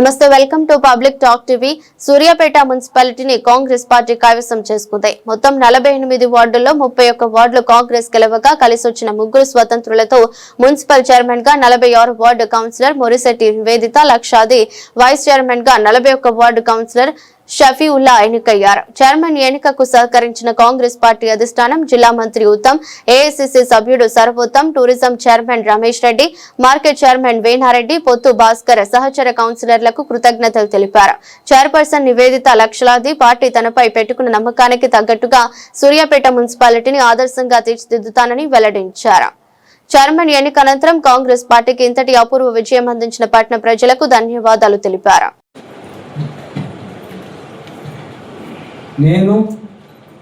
నమస్తే welcome to public talk TV. Suryapet మున్సిపాలిటీని Congress party కైవసం చేసుకుంది. మొత్తం నలభై ఎనిమిది వార్డుల్లో ముప్పై ఒక్క వార్డులు కాంగ్రెస్ గెలవగా కలిసొచ్చిన ముగ్గురు స్వతంత్రులతో మున్సిపల్ చైర్మన్గా నలభై ఆరు వార్డు కౌన్సిలర్ మొరిశెట్టి నివేదిత లక్షాది వైస్ చైర్మన్గా నలభై ఒక్క వార్డు కౌన్సిలర్ షఫీవుల్లా ఎన్నికయ్యారు. చైర్మన్ ఎన్నికకు సహకరించిన కాంగ్రెస్ పార్టీ అధిష్టానం జిల్లా మంత్రి ఉత్తమ్ ఏఐసిసి సభ్యుడు Sarvottam tourism chairman Ramesh Reddy market chairman Venareddy పొత్తు భాస్కర్ సహచర కౌన్సిలర్లకు కృతజ్ఞతలు తెలిపారు. చైర్పర్సన్ నివేదిత లక్షలాది పార్టీ తనపై పెట్టుకున్న నమ్మకానికి తగ్గట్టుగా సూర్యాపేట మున్సిపాలిటీని ఆదర్శంగా తీర్చిదిద్దుతానని వెల్లడించారు. చైర్మన్ ఎన్నిక అనంతరం కాంగ్రెస్ పార్టీకి ఇంతటి అపూర్వ విజయం అందించిన పట్టణ ప్రజలకు ధన్యవాదాలు తెలిపారు. నేను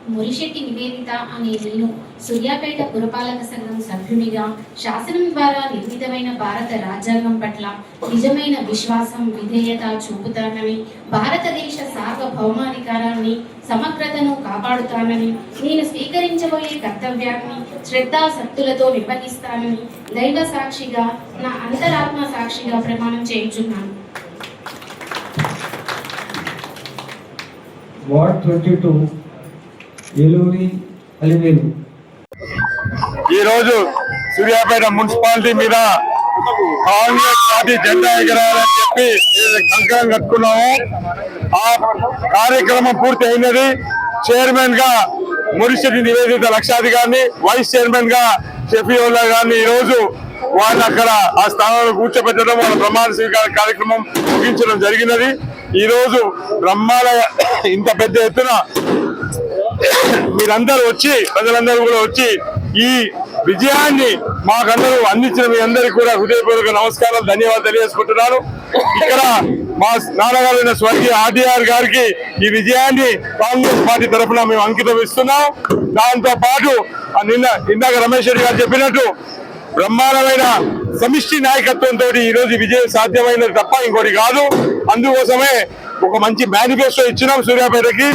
మురిశెట్టి నివేదిత అనే నేను సూర్యాపేట పురపాలక సంఘం సభ్యునిగా శాసనం ద్వారా నిర్మితమైన భారత రాజ్యాంగం పట్ల నిజమైన విశ్వాసం విధేయత చూపుతానని భారతదేశ సార్వభౌమాధికారాన్ని సమగ్రతను కాపాడుతానని నేను స్వీకరించబోయే కర్తవ్యాన్ని శ్రద్ధాశక్తులతో నిర్వహిస్తానని దైవ సాక్షిగా నా అంతరాత్మ సాక్షిగా ప్రమాణం చేయుచున్నాను. Ward twenty two Eluri Aliveli. ఈ రోజు సూర్యాపేట మున్సిపాలిటీ మీద కాంగ్రెస్ పార్టీ జెండా ఎగరాలని చెప్పి కంకణం కట్టుకున్నాము. ఆ కార్యక్రమం పూర్తి అయినది. చైర్మన్గా మురిశెట్టి నివేదిత లక్షాది గారిని వైస్ చైర్మన్గా షఫీవుల్లా గారిని ఈ రోజు అక్కడ ఆ స్థానంలో కూర్చోబెట్టడం వాళ్ళ ప్రమాణ స్వీకార కార్యక్రమం ముగించడం జరిగినది. ఈరోజు బ్రహ్మాలయ ఇంత పెద్ద ఎత్తున మీరందరూ వచ్చి ప్రజలందరూ కూడా వచ్చి ఈ విజయాన్ని మాకందరూ అందించిన మీ అందరికీ కూడా హృదయపూర్వక నమస్కారాలు ధన్యవాదాలు తెలియజేసుకుంటున్నాను. ఇక్కడ మా నాన్నగారైన స్వర్గీయ ఆర్డీఆర్ గారికి ఈ విజయాన్ని కాంగ్రెస్ పార్టీ తరఫున మేము అంకితం ఇస్తున్నాం. దాంతో పాటు ఆ నిన్న ఇందాక రమేష్ రెడ్డి గారు చెప్పినట్టు బ్రహ్మాండమైన సమిష్టి నాయకత్వంతో ఈ రోజు విజయం సాధ్యమైనది తప్ప ఇంకోటి కాదు. అందుకోసమే ఒక మంచి మేనిఫెస్టో ఇచ్చినాం సూర్యాపేటకి.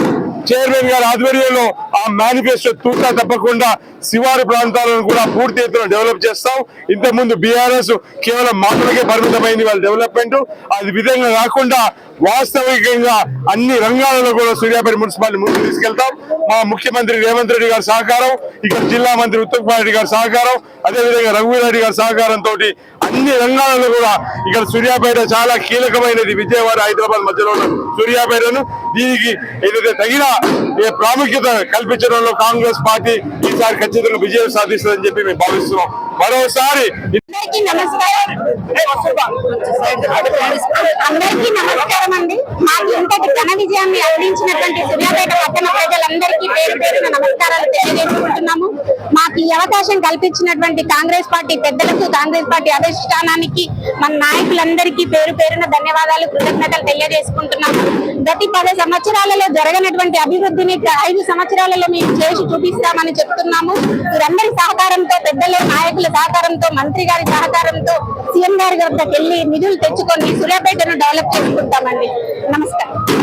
చైర్మన్ గారి ఆధ్వర్యంలో ఆ మేనిఫెస్టో తూటా తప్పకుండా శివారు ప్రాంతాలను కూడా పూర్తి ఎత్తున డెవలప్ చేస్తాం. ఇంతకుముందు బీఆర్ఎస్ కేవలం మాటలకే పరిమితమైంది వాళ్ళ డెవలప్మెంట్ అది విధంగా కాకుండా వాస్తవికంగా అన్ని రంగాలలో కూడా సూర్యాపేట మున్సిపాలిటీ ముందుకు తీసుకెళ్తాం. మా ముఖ్యమంత్రి రేవంత్ రెడ్డి గారి సహకారం ఇక్కడ జిల్లా మంత్రి ఉత్తమ్ కుమార్ రెడ్డి గారి సహకారం అదేవిధంగా రఘువీరెడ్డి గారి సహకారంతో అన్ని రంగాలలో కూడా ఇక్కడ సూర్యాపేట చాలా కీలకమైనది. విజయవాడ హైదరాబాద్ మధ్యలో ఉన్న సూర్యాపేటను దీనికి ఏదైతే తగిన ప్రాముఖ్యత కల్పించడంలో కాంగ్రెస్ పార్టీ ఈసారి ఖచ్చితంగా విజయం సాధిస్తుందని చెప్పి మేము భావిస్తున్నాం. మరోసారి అందరికీ నమస్కారం. అందరికీ నమస్కారం అండి. మాకు ఇంతటి ఘన విజయాన్ని అందించినటువంటి సూర్యాపేట పట్టణ ప్రజలందరికీ పేరు పేరున నమస్కారాలు తెలియజేసుకుంటున్నాము. ఈ అవకాశం కల్పించినటువంటి కాంగ్రెస్ పార్టీ పెద్దలకు కాంగ్రెస్ పార్టీ అధిష్టానానికి మన నాయకులందరికీ పేరు పేరున ధన్యవాదాలు కృతజ్ఞతలు తెలియజేసుకుంటున్నాము. ప్రతి పది సంవత్సరాలలో జరగనటువంటి అభివృద్ధిని ఐదు సంవత్సరాలలో మేము చేసి చూపిస్తామని చెప్తున్నాము. మీరందరి సహకారంతో పెద్దల నాయకుల సహకారంతో మంత్రి గారి సహకారంతో సీఎం గారి వద్దకు వెళ్ళి నిధులు తెచ్చుకొని సూర్యాపేటను డెవలప్ చేసుకుంటామండి. నమస్కారం.